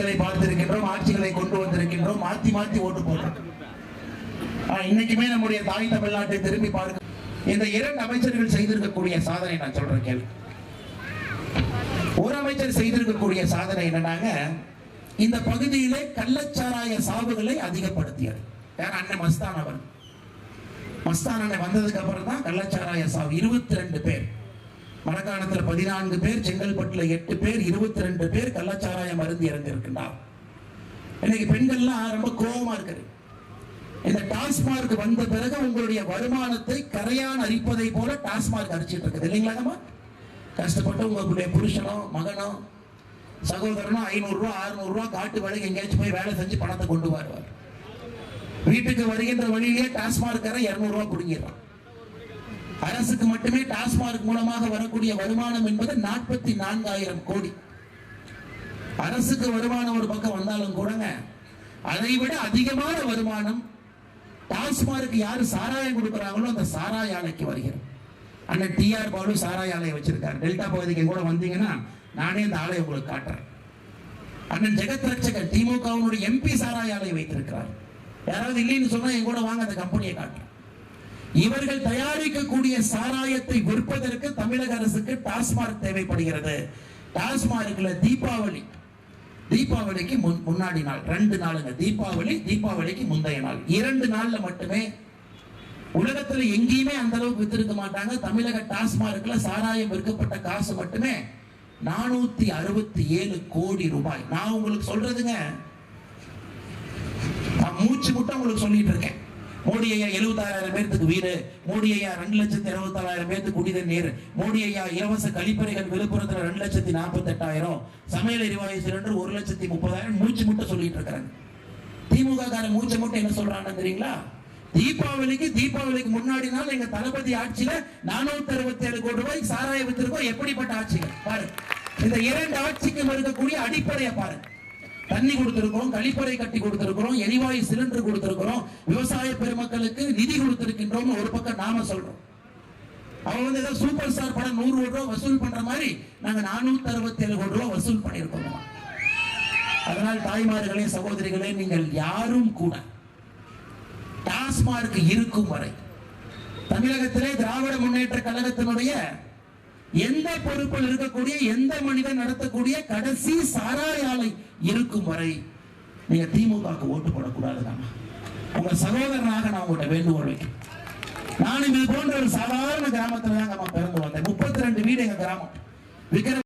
ஆட்சிகளை பார்த்திருக்கின்றோம் ஆட்சிகளை கொண்டு வந்திருக்கின்றோம் மாத்தி மாத்தி ஓட்டு போட்டோம் இன்னைக்குமே நம்முடைய தாய் தமிழ்நாட்டை திரும்பி பார்க்க இந்த இரண்டு அமைச்சர்கள் செய்திருக்கக்கூடிய சாதனை நான் சொல்றேன் கேள்வி ஒரு அமைச்சர் செய்திருக்கக்கூடிய சாதனை என்னன்னாங்க இந்த பகுதியிலே கள்ளச்சாராய சாவுகளை அதிகப்படுத்தியது. யார்? அண்ணன் மஸ்தான் அவர் மஸ்தான் அண்ணன் வந்ததுக்கு அப்புறம் தான் கள்ளச்சாராய சாவு. இருபத்தி ரெண்டு பேர். மரக்காணத்துல பதினான்கு பேர் செங்கல்பட்டுல எட்டு பேர் இருபத்தி ரெண்டு பேர் கள்ளச்சாராய மருந்து இறந்திருக்கின்றார். இன்னைக்கு பெண்கள்லாம் ரொம்ப கோபமா இருக்குது இந்த டாஸ்மார்க் வந்த பிறகு உங்களுடைய வருமானத்தை கரையான் அரிப்பதை போல டாஸ்மார்க் அரிச்சிட்டு இருக்குது. இல்லைங்களாங்கம்மா கஷ்டப்பட்டு உங்களுடைய புருஷனோ மகனோ சகோதரனோ ஐநூறுரூவா அறுநூறுவா காட்டு வேலைக்கு எங்கேயாச்சும் போய் வேலை செஞ்சு பணத்தை கொண்டு வருவார். வீட்டுக்கு வருகின்ற வழியிலே டாஸ்மார்க் கரை இரநூறுவா குடுங்கிடுறான் அரசுக்கு மட்டுமே டாஸ்மார்க் மூலமாக வரக்கூடிய வருமானம் என்பது நாற்பத்தி நான்காயிரம் கோடி. அரசுக்கு வருமானம் ஒரு பக்கம் வந்தாலும் கூடங்க அதை விட அதிகமான வருமானம் டாஸ்மார்க் யாரு சாராயம் கொடுக்குறாங்களோ அந்த சாராய ஆலைக்கு வருகிறது. அண்ணன் டிஆர் பாலு சாராய ஆலையை வச்சிருக்காரு. டெல்டா பகுதிக்கு கூட வந்தீங்கன்னா நானே இந்த ஆலையை உங்களுக்கு காட்டுறேன். அண்ணன் ஜெகத் ரட்சகர் திமுகவினுடைய எம்பி சாராய ஆலையை வைத்திருக்கிறார். யாராவது இல்லைன்னு சொன்னா என் கூட வாங்க அந்த கம்பெனியை காட்டுறேன். இவர்கள் தயாரிக்க சாராயத்தை விற்பதற்கு தமிழக அரசுக்கு டாஸ்மார்க் தேவைப்படுகிறது. டாஸ்மார்க்ல தீபாவளி. தீபாவளிக்கு முன் முன்னாடி நாள் ரெண்டு நாளுங்க. தீபாவளி தீபாவளிக்கு முந்தைய நாள். இரண்டு நாள்ல மட்டுமே உலகத்துல எங்கேயுமே அந்த அளவுக்கு வித்திருக்க மாட்டாங்க. தமிழக டாஸ்மார்க்ல சாராயம் விற்கப்பட்ட காசு மட்டுமே நானூத்தி அறுபத்தி ஏழு கோடி ரூபாய். நான் உங்களுக்கு சொல்றதுங்க நான் மூச்சு முட்டை உங்களுக்கு சொல்லிட்டு இருக்கேன். மோடி ஐயா எழுபத்தாறாயிரம் பேர்த்துக்கு வீடு மோடி ஐயா ரெண்டு லட்சத்தி இருபத்தாறாயிரம் பேர்த்துக்கு குடித நீர் மோடி ஐயா இலவச கழிப்பறைகள் விழுப்புரத்துல ரெண்டு லட்சத்தி நாற்பத்தி எட்டாயிரம் சமையல் எரிவாயு சிலிண்டர் ஒரு லட்சத்தி முப்பதாயிரம் மூச்சு முட்டை சொல்லிட்டு இருக்கிறாங்க. திமுக கார மூச்சை மட்டும் என்ன சொல்றாங்க தெரியுங்களா? தீபாவளிக்கு தீபாவளிக்கு முன்னாடி நாள் எங்க தளபதி ஆட்சியில நானூத்தி அறுபத்தி ஏழு கோடி ரூபாய் சாராய வித்திருக்கோம். எப்படிப்பட்ட ஆட்சிகள்? பாருங்க இந்த இரண்டு ஆட்சிக்கும் இருக்கக்கூடிய அடிப்படையை பாருங்க தண்ணி கொடுத்திருக்கிறோம் கழிப்பறை கட்டி கொடுத்திருக்கிறோம் எரிவாயு சிலிண்டர் கொடுத்திருக்கிறோம் விவசாய பெருமக்களுக்கு நிதி கொடுத்திருக்கின்றோம் ஒரு பக்கம் நாம சொல்றோம். அவங்க வந்து ஏதோ சூப்பர் ஸ்டார் படம் நூறு கோடி ரூபாய் வசூல் பண்ற மாதிரி நாங்க நானூத்தி அறுபத்தி ஏழு கோடி ரூபாய் வசூல் பண்ணியிருக்கோம். அதனால் தாய்மார்களே சகோதரிகளே நீங்கள் யாரும் கூட டாஸ்மார்க் இருக்கும் வரை தமிழகத்திலே திராவிட முன்னேற்ற கழகத்தினுடைய எந்த பொறுப்பில் இருக்கக்கூடிய எந்த மனிதன் நடத்தக்கூடிய கடைசி சாராய ஆலை இருக்கும் வரை நீங்க திமுகவுக்கு ஓட்டு போடக்கூடாது உங்க சகோதரனாக நான் உங்கள்கிட்ட வேண்டுகோள் வைக்கிறேன். நான் இது போன்ற ஒரு சாதாரண கிராமத்துல நம்ம பிறந்து வந்தேன். முப்பத்தி ரெண்டு வீடு எங்க கிராமம். விக்கிர